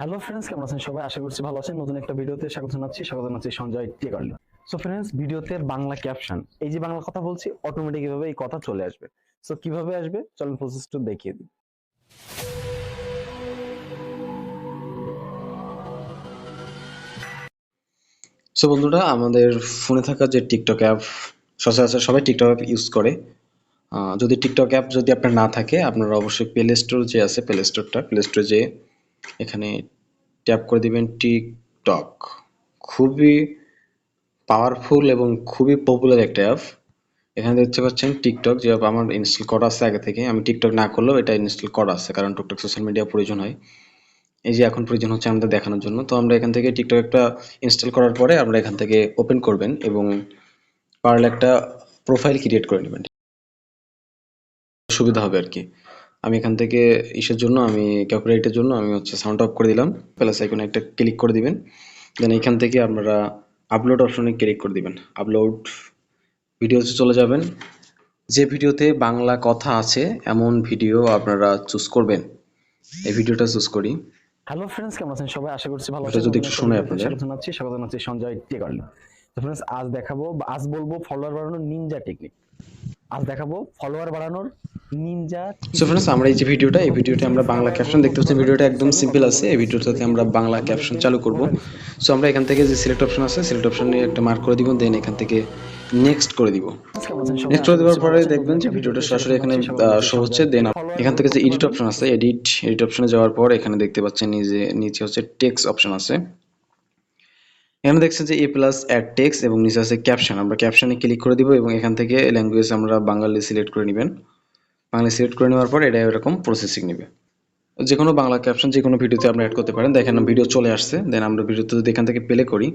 Hello friends কেমন আছেন সবাই? আশা করছি ভালো আছেন। নতুন একটা ভিডিওতে স্বাগত জানাচ্ছি। স্বাগত জানাচ্ছি সঞ্জয় টিকার্লি সো ফ্রেন্ডস ভিডিওতে বাংলা ক্যাপশন এই যে বাংলা কথা বলছি অটোমেটিক ভাবে এই কথা চলে আসবে। সো কীভাবে আসবে? চলুন প্রসেসটা দেখিয়ে দিই। সো বন্ধুরা, আমাদের ফোনে থাকা যে টিকটক অ্যাপ সচরাচর সবাই টিকটক অ্যাপ ইউজ করে। যদি টিকটক অ্যাপ যদি আপনার না থাকে, আপনারা অবশ্যই প্লে স্টোর যে আছে প্লে স্টোরটা প্লে স্টোরে যে এখানে ট্যাপ করে দিবেন টিকটক খুবই পাওয়ারফুল এবং খুবই পপুলার একটা অ্যাপ এখানে দেখতে পাচ্ছেন টিকটক যে app আমার ইনস্টল করা আছে আগে থেকে। আমি টিকটক না করলেও এটা ইনস্টল করা আছে, কারণ টুকটাক সোশ্যাল মিডিয়া প্রয়োজন হয়। এই যে এখন প্রয়োজন হচ্ছে আমাদের দেখানোর জন্য। তো আমরা এখান থেকে টিকটক একটা ইনস্টল করার পরে আমরা এখান থেকে ওপেন করবেন এবং পারলে একটা প্রোফাইল ক্রিয়েট করে নেবেন। সুবিধা হবে আর কি। আমি এখান থেকে ইসের জন্য আমি ক্যাপিরাইটের জন্য আমি হচ্ছে সাউন্ড অফ করে দিলাম। প্লাস আইকনে একটা ক্লিক করে দিবেন। দেন এখান থেকে আপনারা আপলোড অপশনে ক্লিক করে দিবেন। আপলোড ভিডিওতে চলে যাবেন। যে ভিডিওতে বাংলা কথা আছে এমন ভিডিও আপনারা চুজ করবেন। এই ভিডিওটা চুজ করি। হ্যালো ফ্রেন্ডস কেমন আছেন সবাই? আশা করছি ভালো আছেন যদি একটু ভিডিওতে আপনাদের। জানাচ্ছি। স্বাগত জানাচ্ছি সঞ্জয় টিকার্লি তো ফ্রেন্ডস আজ দেখাবো আজ বলব ফলোয়ার বাড়ানোর নিনজা টেকনিক আজ দেখাবো ফলোয়ার বাড়ানোর সো ফ্রেন্ডস আমরা এই যে ভিডিওটা এই ভিডিওতে আমরা বাংলা ক্যাপশন দেখতে পাচ্ছি। ভিডিওটা একদম সিম্পল আছে। এই ভিডিওটাতে আমরা বাংলা ক্যাপশন চালু করব। সো আমরা এখান থেকে যে সিলেক্ট অপশন আছে সিলেক্ট অপশনে একটা মার্ক করে দিব দেন এখান থেকে নেক্সট করে দিব? নেক্সট করে দেওয়ার পরে দেখবেন যে ভিডিওটা সরাসরি এখানে শো হচ্ছে। দেন এখান থেকে যে এডিট অপশন আছে এডিট এডিট অপশনে যাওয়ার পর এখানে দেখতে পাচ্ছেন নিচে নিচে হচ্ছে টেক্সট অপশন আছে। এখানে দেখছেন যে এ প্লাস অ্যাড টেক্সট এবং নিচে আছে ক্যাপশন আমরা ক্যাপশনে ক্লিক করে দিব এবং এখান থেকে ল্যাঙ্গুয়েজ আমরা বাঙালি সিলেক্ট করে নেবেন। বাংলা সিলেক্ট করে নেওয়ার পর এটা এরকম প্রসেসিং নেবে। যে কোনো বাংলা ক্যাপশন যে কোনো ভিডিওতে আপনি অ্যাড করতে পারেন। দেখেন ভিডিও চলে আসছে। দেন আমরা ভিডিওতে যদি এখান থেকে প্লে করি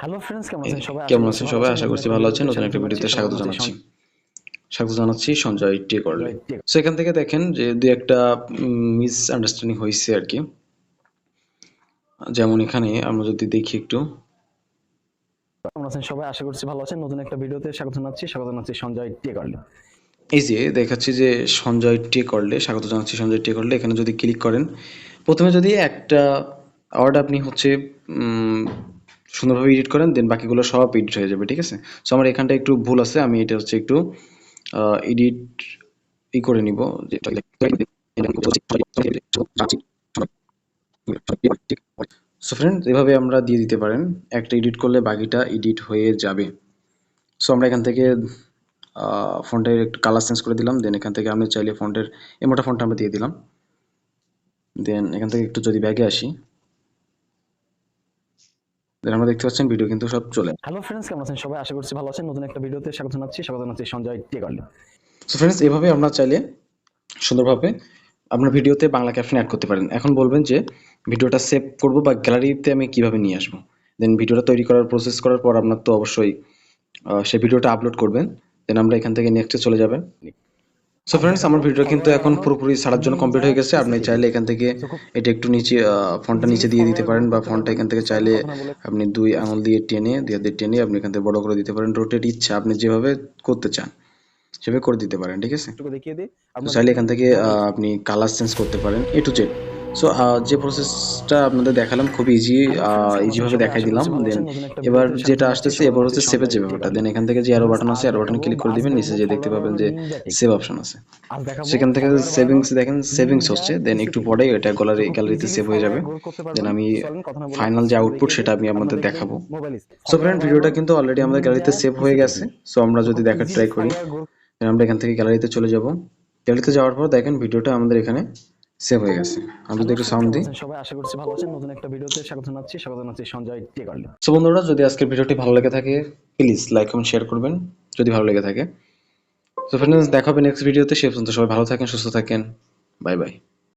হ্যালো ফ্রেন্ডস কেমন আছেন? সবাই কেমন আছেন সবাই? আশা করছি ভালো আছেন। নতুন একটা ভিডিওতে স্বাগত জানাচ্ছি। স্বাগত জানাচ্ছি সঞ্জয় টি করলে সো এখান থেকে দেখেন যে দুই একটা মিস আন্ডারস্ট্যান্ডিং হয়েছে আর কি যেমন এখানে আমরা যদি দেখি একটু। কেমন আছেন সবাই? আশা করছি ভালো আছেন। নতুন একটা ভিডিওতে স্বাগত জানাচ্ছি। স্বাগত জানাচ্ছি সঞ্জয় টিকার্লি এই যে দেখাচ্ছি যে সঞ্জয় টে করলে, স্বাগত জানাচ্ছি সঞ্জয় টে করলে, এখানে যদি ক্লিক করেন, প্রথমে যদি একটা ওয়ার্ড আপনি হচ্ছে সুন্দরভাবে এডিট করেন দেন বাকিগুলো সব এডিট হয়ে যাবে, ঠিক আছে? সো আমার এখানটা একটু ভুল আছে, আমি এটা হচ্ছে একটু এডিট ই করে নিব সো ফ্রেন্ড এভাবে আমরা দিয়ে দিতে পারেন, একটা এডিট করলে বাকিটা এডিট হয়ে যাবে। সো আমরা এখান থেকে ফন্টের একটু কালার চেঞ্জ করে দিলাম দেন এখান থেকে আমি চাইলে ফন্টের এই মোটা ফন্টটা আমরা দিয়ে দিলাম। দেন এখান থেকে একটু যদি ব্যাগে আসি দেন আমরা দেখতে পাচ্ছেন ভিডিও কিন্তু সব চলে হ্যালো ফ্রেন্ডস কেমন আছেন? সবাই আশা করছি ভালো আছেন। নতুন একটা ভিডিওতে স্বাগত জানাচ্ছি। স্বাগত জানাচ্ছি সঞ্জয় সো ফ্রেন্ডস এভাবে আমরা চাইলে সুন্দরভাবে আপনার ভিডিওতে বাংলা ক্যাপশন অ্যাড করতে পারেন। এখন বলবেন যে ভিডিওটা সেভ করব বা গ্যালারিতে আমি কীভাবে নিয়ে আসব? দেন ভিডিওটা তৈরি করার প্রসেস করার পর আপনার তো অবশ্যই সেই ভিডিওটা আপলোড করবেন। দেন আমরা এখান থেকে নেক্সটে চলে যাবেন। সো ফ্রেন্ডস আমার ভিডিও কিন্তু এখন পুরোপুরি সারার জন্য কমপ্লিট হয়ে গেছে। আপনি চাইলে এখান থেকে এটা একটু নিচে ফোনটা নিচে দিয়ে দিতে পারেন বা ফোনটা এখান থেকে চাইলে আপনি দুই আঙুল দিয়ে টেনে দিয়ে দিয়ে টেনে আপনি এখান থেকে বড় করে দিতে পারেন। রোটেট ইচ্ছা আপনি যেভাবে করতে চান সেভাবে করে দিতে পারেন ঠিক আছে? চাইলে এখান থেকে আপনি কালার চেঞ্জ করতে পারেন এ টু জেড সো যে প্রসেসটা আপনাদের দেখালাম, খুব ইজি ইজিভাবে দেখাই দিলাম দেন এবার যেটা আসতেছে, এবার হচ্ছে সেভের যে ব্যাপারটা দেন এখান থেকে যে অ্যারো বাটন আছে অ্যারো বাটন ক্লিক করে দিবেন, নিচে যে দেখতে পাবেন যে সেভ অপশন আছে। সেখান থেকে সেভিংস দেখেন সেভিংস হচ্ছে দেন একটু পরে এটা গ্যালারি গ্যালারিতে সেভ হয়ে যাবে। দেন আমি ফাইনাল যে আউটপুট সেটা আমি আপনাদের দেখাবো। সো ফ্রেন্ড ভিডিওটা কিন্তু অলরেডি আমাদের গ্যালারিতে সেভ হয়ে গেছে। সো আমরা যদি দেখার ট্রাই করি আমরা এখান থেকে গ্যালারিতে চলে যাব। গ্যালারিতে যাওয়ার পর দেখেন, ভিডিওটা আমাদের এখানে সেভ হয়ে গেছে। আমি যদি একটু সাউন্ড দিই। সবাই? আশা করছি ভালো আছেন। নতুন একটা ভিডিওতে স্বাগত জানাচ্ছি। স্বাগত জানাচ্ছি সঞ্জয় টিকার্লি। সো বন্ধুরা যদি আজকের ভিডিওটি ভালো লেগে থাকে প্লিজ লাইক কমেন্ট শেয়ার করবেন। যদি ভালো লেগে থাকে। তো ফ্রেন্ডস দেখা হবে নেক্সট ভিডিওতে সে পর্যন্ত সবাই ভালো থাকেন সুস্থ থাকেন। Bye bye